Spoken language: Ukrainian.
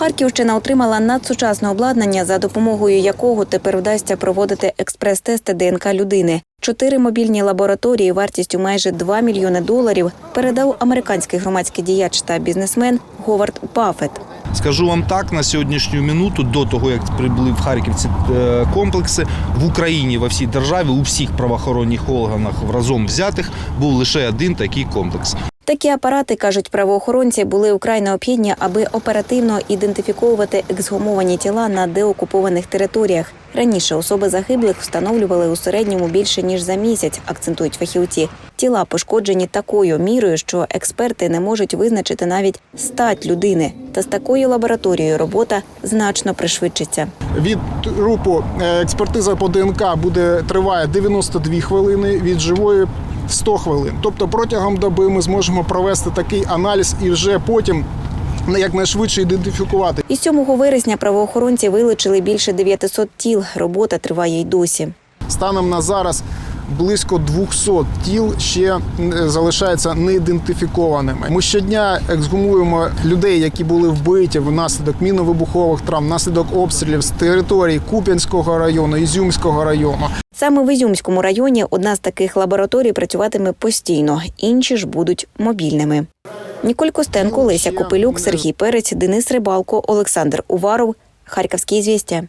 Харківщина отримала надсучасне обладнання, за допомогою якого тепер вдасться проводити експрес-тести ДНК людини. Чотири мобільні лабораторії вартістю майже 2 мільйони доларів передав американський громадський діяч та бізнесмен Говард Баффет. Скажу вам так, на сьогоднішню минуту, до того як прибули в Харків ці е, комплекси, в Україні во всій державі у всіх правоохоронних органах разом взятих був лише один такий комплекс. Такі апарати, кажуть правоохоронці, були вкрай необхідні, аби оперативно ідентифікувати ексгумовані тіла на деокупованих територіях. Раніше особи загиблих встановлювали у середньому більше ніж за місяць, акцентують фахівці. Тіла пошкоджені такою мірою, що експерти не можуть визначити навіть стать людини. Та з такою лабораторією робота значно пришвидшиться. Від трупу е, експертиза по ДНК буде триває 92 хвилини, від живої 100 хвилин. Тобто протягом доби ми зможемо провести такий аналіз і вже потім якнайшвидше ідентифікувати. І 7 вересня правоохоронці вилучили більше 900 тіл. Робота триває й досі. Станом на зараз близько 200 тіл ще е, залишаються неідентифікованими. Ми щодня ексгумуємо людей, які були вбиті внаслідок мінно-вибухових травм, внаслідок обстрілів з території Куп'янського району, Ізюмського району. Саме в Ізюмському районі одна з таких лабораторій працюватиме постійно, інші ж будуть мобільними. Ніколь Костенко, Леся Копилюк, Сергій Перець, Денис Рибалко, Олександр Уваров. Харківські звістя.